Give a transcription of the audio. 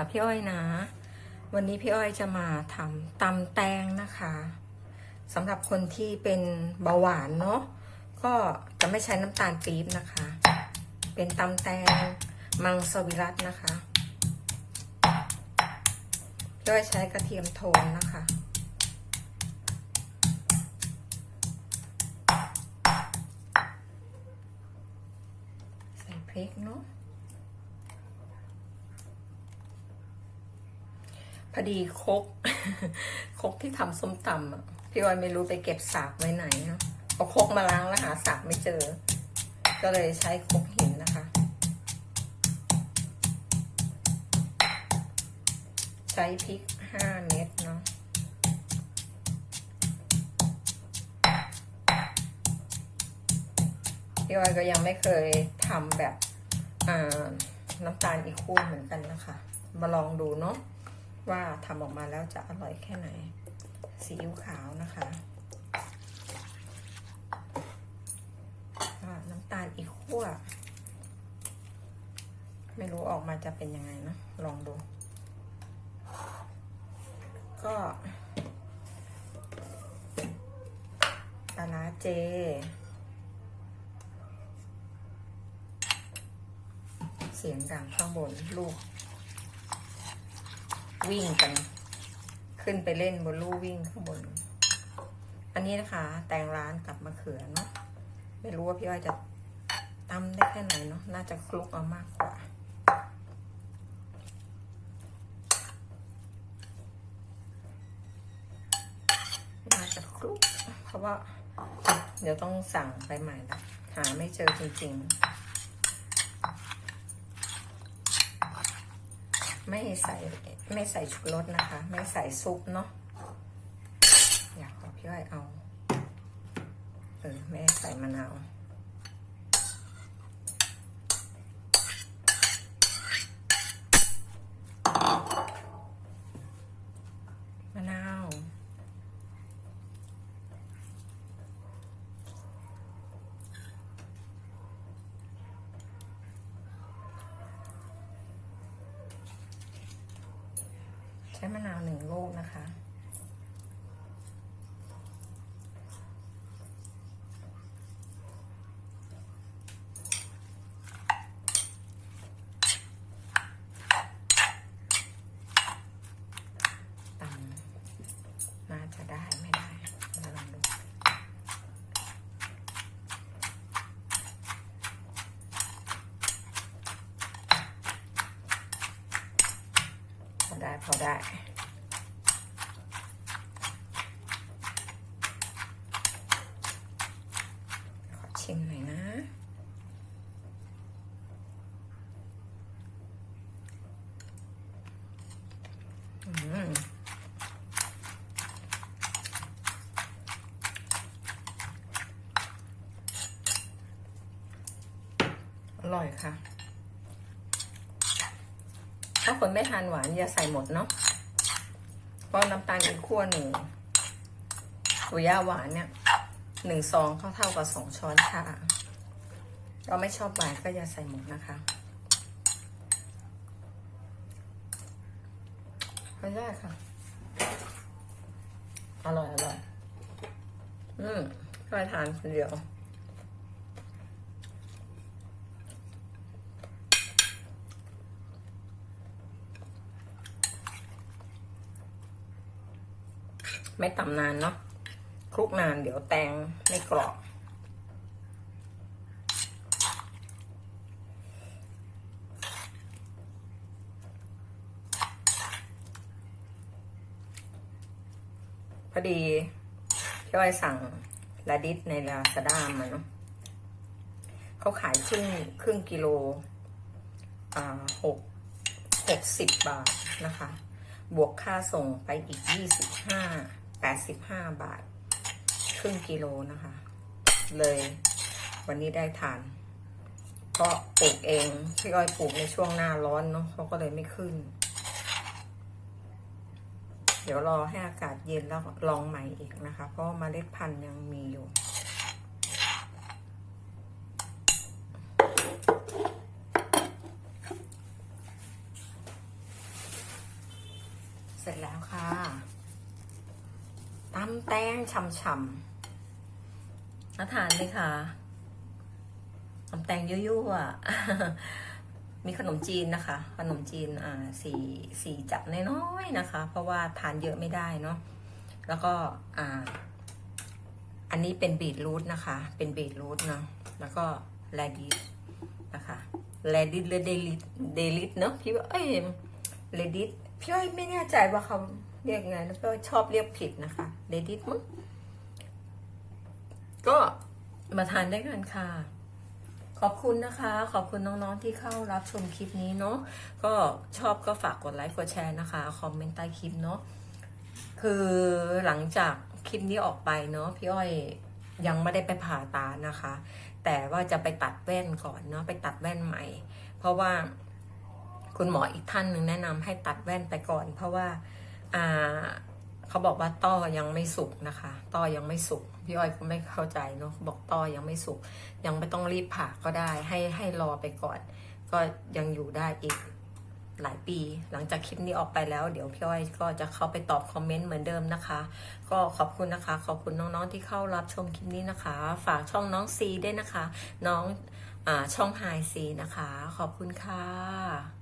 ะพี่อ้อยนะ วันนี้พี่อ้อยจะมาทำตำแตงนะคะสำหรับคนที่เป็นเบาหวานเนาะก็จะไม่ใช้น้ำตาลปี๊บนะคะ เป็นตำแตงมังสวิรัตนะคะพี่อ้อยใช้กระเทียมโทนนะคะใส่พริกเนาะ พอดีคกคกที่ทำส้มตำอะพี่ออยไม่รู้ไปเก็บสากไว้ไหนเนาะเอาคกมาล้างแล้วหาสากไม่เจอ ก็เลยใช้คกหินนะคะ ใช้พริกห้าเม็ดเนาะพี่ออยก็ยังไม่เคยทำแบบน้ำตาลอีกคู่เหมือนกันนะคะ มาลองดูเนาะ ว่าทำออกมาแล้วจะอร่อยแค่ไหน ซีอิ๊วขาวนะคะน้ำตาลอีกขั้วไม่รู้ออกมาจะเป็นยังไงนะ ลองดู ก็ปลาร้าเจ เสียงดังข้างบนลูก วิ่งกัน ขึ้นไปเล่นบนลู่วิ่งข้างบน อันนี้นะคะ แตงร้านกับมะเขือเนาะไม่รู้ว่าพี่อ้อยจะตำได้แค่ไหนเนาะน่าจะคลุกเอามากกว่าน่าจะคลุก เพราะว่า เดี๋ยวต้องสั่งไปใหม่ละหาไม่เจอจริง ๆ ไม่ใส่ไม่ใส่ชูรสนะคะ ไม่ใส่ซุปเนาะอยากขอพี่อ้อยเอาเออไม่ใส่มะนาว มะนาว ใช้มะนาวหนึ่งลูกนะคะ ตำน่าจะได้ไม่ได้มาลองดู พอได้พอได้ ขอชิมหน่อยนะ อืม อ ร่อยค่ะ ถ้าคนไม่ทานหวานอย่าใส่หมดเนาะเพราะน้ำตาลอีกขั้วหนึ่งตัวยาหวานเนี่ยหนึ่งซองเท่าเท่ากับสองช้อนชาเราไม่ชอบหวานก็อย่าใส่หมดนะคะไม่ได้ค่ะ อร่อย อร่อย อืมก็ทานคนเดียว ไม่ตำนานเนาะคลุกนานเดี๋ยวแตงไม่กรอบพอดีพี่อ้อยสั่งลาดิสในลาซาด้ามาเนาะเขาขายครึ่งครึ่งกิโลหกหกสิบบาทนะคะ บวกค่าส่งไปอีกยี่สิบห้า แปดสิบาท ครึ่งกิโลนะคะ เลยวันนี้ได้ทานก็ปลูกเองพี่อ้อยปลูกในช่วงหน้าร้อนเนาะเขาก็เลยไม่ขึ้น เดี๋ยวรอให้อากาศเย็นแล้วลองใหม่อีกนะคะ เพราะมเมล็ดพันธุ์ยังมีอยู่เสร็จแล้วค่ะ ตำแตงช่ำๆน่าทานเลยค่ะตำแตงยั่วๆมีขนมจีนนะคะ ขนมจีนอ่าสี่สี่จับน้อยๆนะคะ เพราะว่าทานเยอะไม่ได้เนาะแล้วก็อ่า อันนี้เป็นบีทรูทนะคะ เป็นบีทรูทเนาะแล้วก็แรดิสนะคะแรดิสหรือเดลิสเดลิสเนาะพี่ว่าเอ้ยเรดิสพี่ว่าไม่แน่ใจว่าเขา เรียกไงแล้วก็ชอบเรียกผิดนะคะเรดิสมั้งก็มาทานได้กันค่ะ ขอบคุณนะคะ ขอบคุณน้องๆที่เข้ารับชมคลิปนี้เนาะก็ชอบก็ฝากกดไลค์กดแชร์นะคะ คอมเมนต์ใต้คลิปเนาะคือหลังจากคลิปนี้ออกไปเนาะพี่อ้อยยังไม่ได้ไปผ่าตานะคะ แต่ว่าจะไปตัดแว่นก่อนเนาะไปตัดแว่นใหม่ เพราะว่าคุณหมออีกท่านหนึ่งแนะนำให้ตัดแว่นไปก่อน เพราะว่า เขาบอกว่าต้อยังไม่สุกนะคะ ต้อยังไม่สุกพี่อ้อยก็ไม่เข้าใจเนาะบอกต้อยังไม่สุก ยังไม่ต้องรีบผ่าก็ได้ ให้ให้รอไปก่อน ก็ยังอยู่ได้อีกหลายปี หลังจากคลิปนี้ออกไปแล้ว เดี๋ยวพี่อ้อยก็จะเข้าไปตอบคอมเมนต์เหมือนเดิมนะคะ ก็ขอบคุณนะคะ ขอบคุณน้องๆที่เข้ารับชมคลิปนี้นะคะ ฝากช่องน้องซีด้วยนะคะ น้องอาช่องไฮซีนะคะ ขอบคุณค่ะ